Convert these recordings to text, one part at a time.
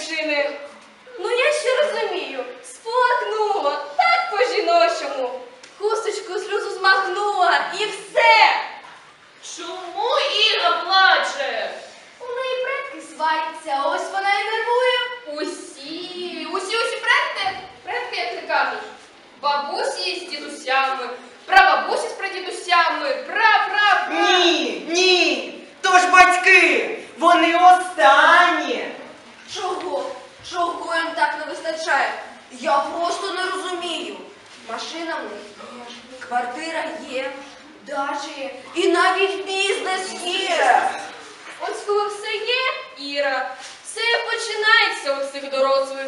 вчинив. Ну, я ще розумію, сполакнула, так по-жіночому. Хусточку сльозу змахнула і все. Чому Іра плаче? У неї предки сваряться, ось вона і нервує. Усі, усі, усі предки, предки, як ти кажеш, бабусі з дідусями, прабабусі з прадідусями, пра-пра-пра. Ні, ні, то ж батьки, вони останні. Їм так не вистачає? Я просто не розумію. Машина в них є, квартира є, дача є, і навіть бізнес є. Ось коли все є, Іра, все починається у цих дорослих.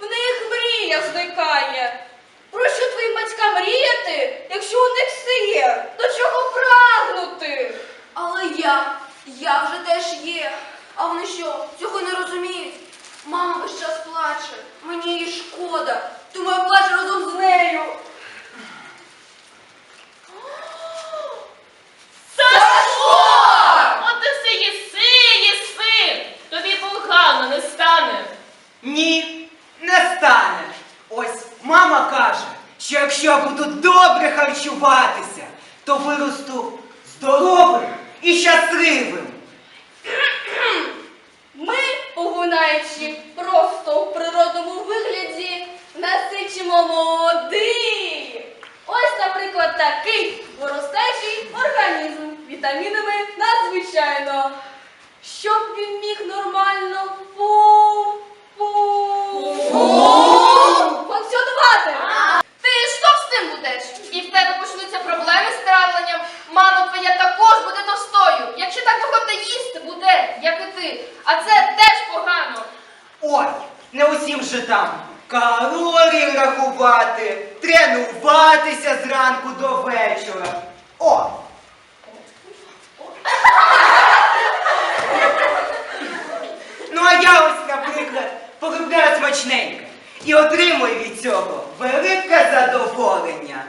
В них мрія зникає. Про що твоїм батькам мріяти, якщо у них все є? До чого прагнути? Але я, я вже теж є. А вони що, цього не розуміють? Мама весь час плаче, мені її шкода, тому я плачу разом з нею. Сашко! От ти все їси, їси! Тобі погано не стане. Ні, не стане. Ось мама каже, що якщо я буду добре харчуватися, то виросту здоровим і щасливим. Ми, погунаючи просто в природному вигляді, насичимо молодий. Ось, наприклад, такий виростаючий організм вітамінами надзвичайно. Щоб він міг нормально фу, фу, функціонувати. Ти що з цим будеш? І в тебе почнуться проблеми з травленням. Мама твоя також буде товстою. Якщо так багато їсти буде, як і ти. А це теж погано. Ой, не усім же там калорії рахувати, тренуватися зранку до вечора. О! Ну а я ось, наприклад, полюбляю смачненьке і отримую від цього велике задоволення.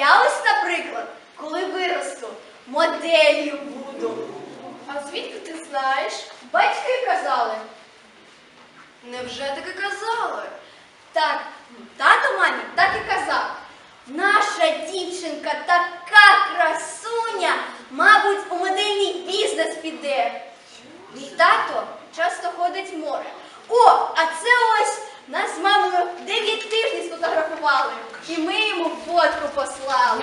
Я ось, наприклад, коли виросту, моделлю буду. А звідки ти знаєш? Батьки казали. Невже таки казали? Так, тато мамі так і казав. Наша дівчинка така красуня, мабуть, у модельний бізнес піде. Мій тато часто ходить в море. О, а це ось нас з мамою 9 тижнів сфотографували. І ми йому фотку послали.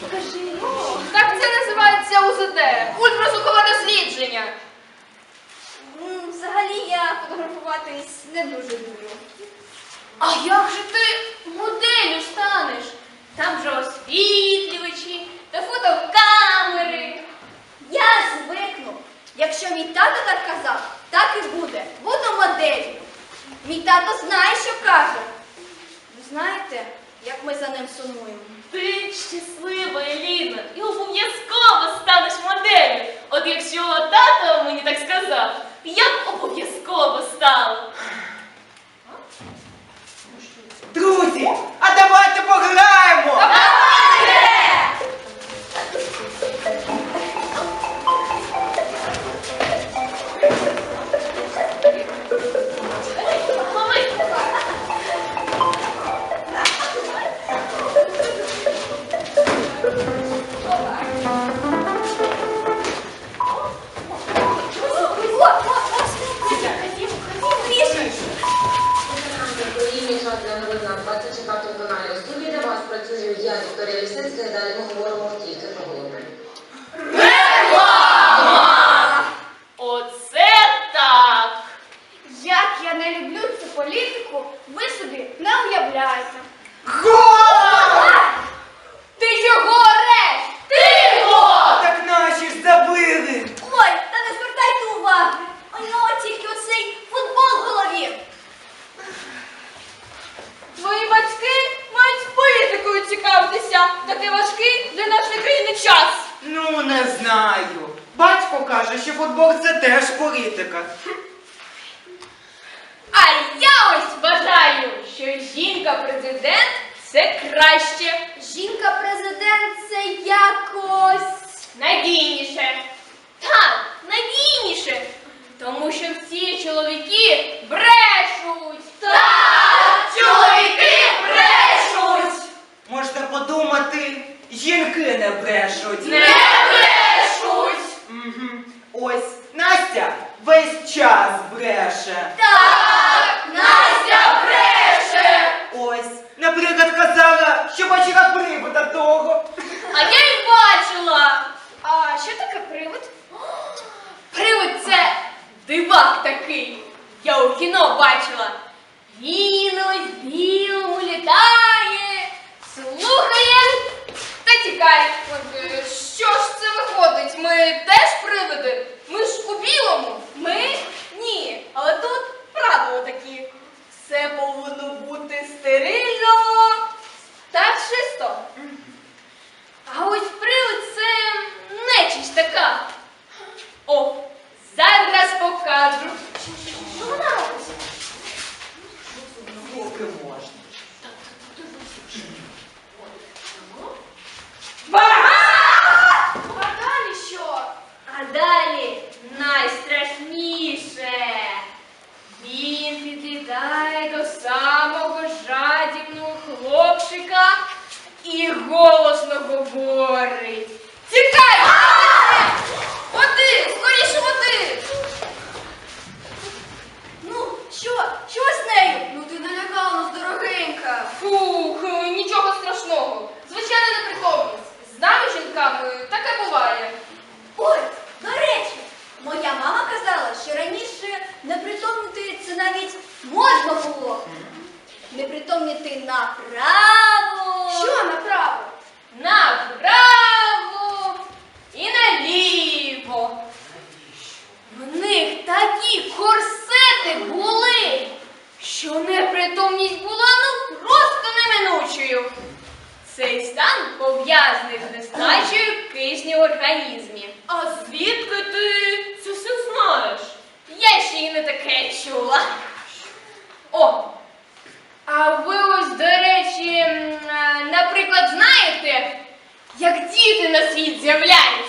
Покажи. Так це називається УЗД. Ультразвукове дослідження. М, Взагалі я фотографуватись не дуже люблю. А як же ти моделлю станеш. Там же освітлювачі Батько каже, що футбол це теж політика. А я ось вважаю, що жінка-президент це краще, Жінка-президент це якось. надійніше. Так, надійніше. Тому що всі чоловіки брешуть. Так, чоловіки брешуть. Можна подумати, жінки не брешуть. Не брешуть. Мгм. Ось Настя весь час бреше. Так, Настя бреше. Ось, наприклад, казала, що бачила привода того. А я й бачила. А що таке привид? Привид це дивак такий. Я у кіно бачила. Він ось білому літає, слухає та тікає. Що ж це виходить? Ми теж привиди? Ми ж у білому. Ми? Ні. Але тут правила такі. Все повинно бути стерильно та чисто. А ось привид це нечість така. О, зараз покажу. Що вона робить? Поки можна. А mais. Організмі. А звідки ти це все знаєш? Я ще й не таке чула. О! А ви ось, до речі, наприклад, знаєте, як діти на світ з'являються?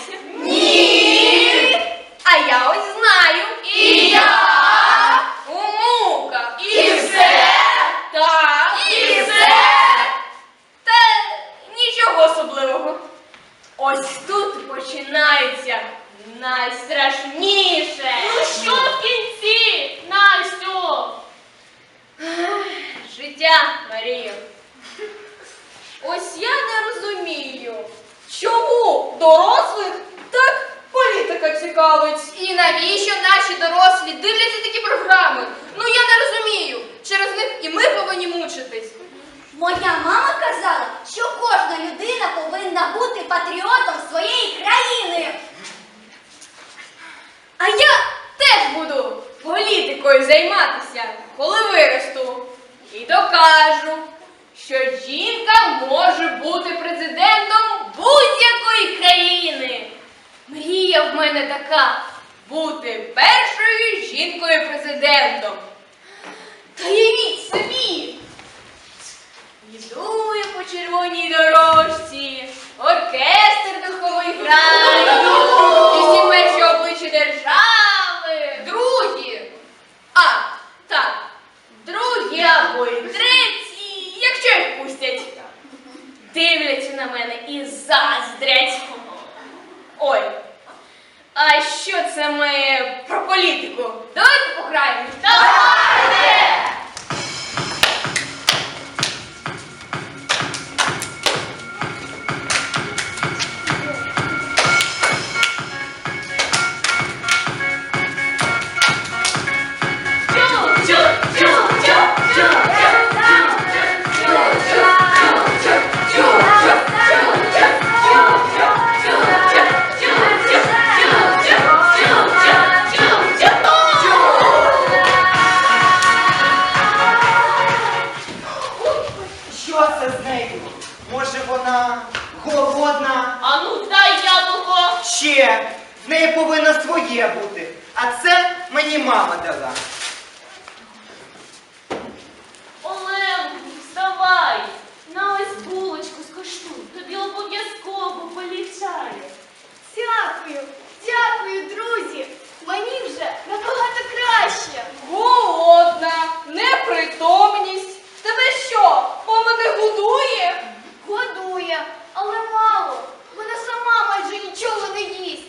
Годує, але мало. Вона сама майже нічого не їсть.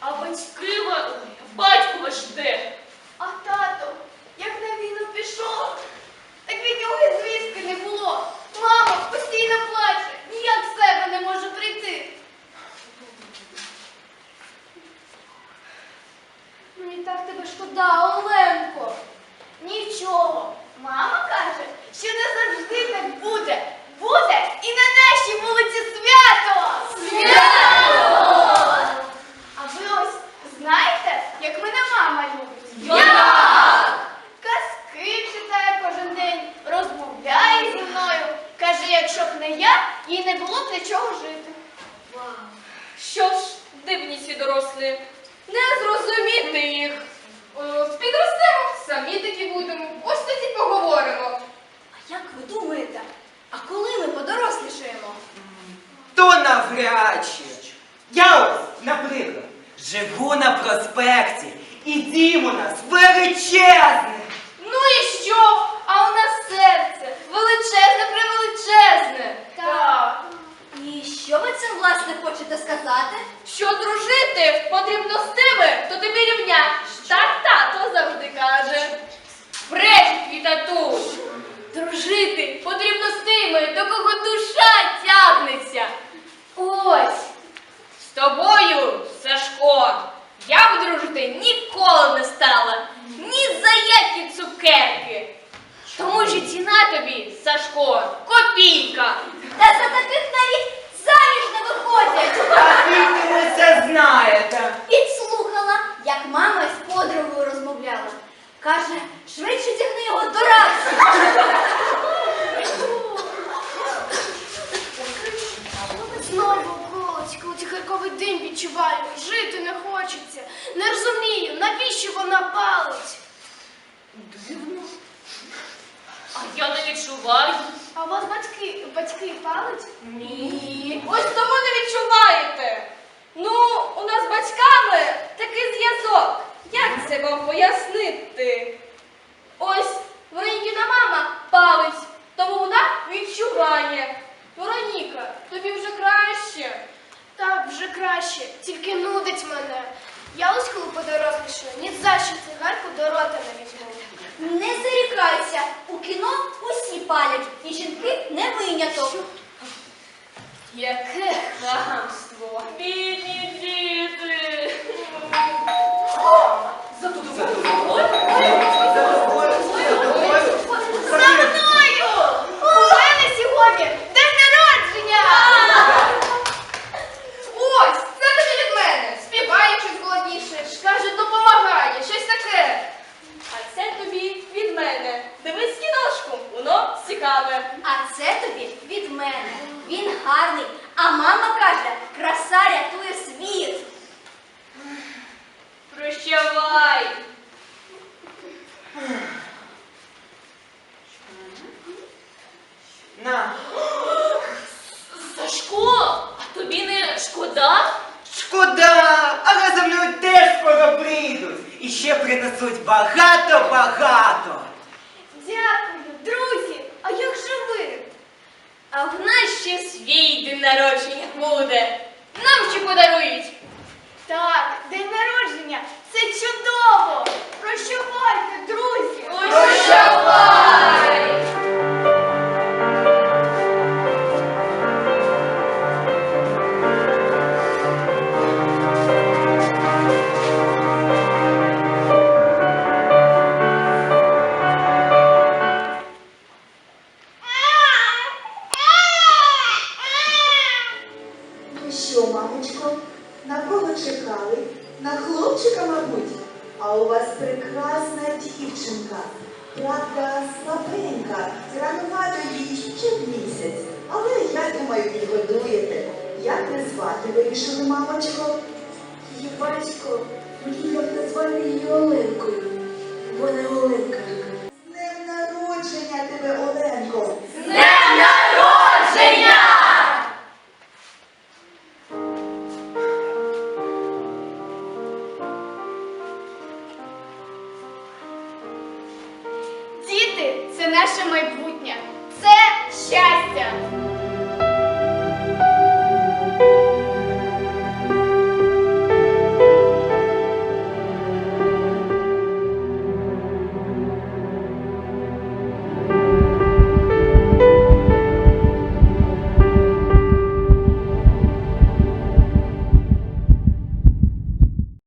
А батьки ва- ой, а батько ваш де? А тато, як на війну пішов, так від нього і звістки не було. Мама постійно плаче, ніяк в себе не може прийти. Мені так тебе шкода, Оленко. Нічого. Мама каже, що не завжди так буде. Буде і на нашій вулиці свято! Свято! А ви ось знаєте, як мене мама любить? Як? Казки читає кожен день, розмовляє зі мною. Каже, якщо б не я, їй не було б для чого жити. Що ж, дивні ці дорослі, не зрозуміти їх. Підростемо, самі такі будемо. Ось тоді поговоримо. А як ви думаєте, а коли ми подорослішаємо? То навряд чи. Я ось, наприклад, живу на проспекті, і дім у нас величезний. Ну і що? А у нас серце величезне, превеличезне. Так. І що ви цим власне хочете сказати? Що дружити потрібно з тими, хто тобі рівня. Так тато завжди каже. Брежить квітату. Дружити потрібно з тими, до кого душа тягнеться. Ось. З тобою, Сашко, я б дружити ніколи не стала. Ні за які цукерки. Тому що ціна тобі, Сашко, копійка. Та за таких навіть заміж не виходять. А звідки ви це знаєте? Підслухала, як мама з подругою розмовляла. Каже, швидше тягни його до раці. Знову голочка, у тихарковий день відчуваю, жити не хочеться. Не розумію, навіщо вона палить? Дивно. А я не відчуваю. А у вас батьки, батьки палить? Ні. Ось тому не відчуваєте. Ну, у нас з батьками такий зв'язок. Як це вам пояснити? Ось Веронікіна мама палить, тому вона відчуває. Вероніка, тобі вже краще. Так, вже краще, тільки нудить мене. Я ось коли подорослішаю, ні за що цигарку до рота не візьму. Не зарікайся, у кіно усі палять, і жінки не виняток. Яке хамство. Бідні діти. За батько мріяв назвали її Оленкою. Вона Оленка. З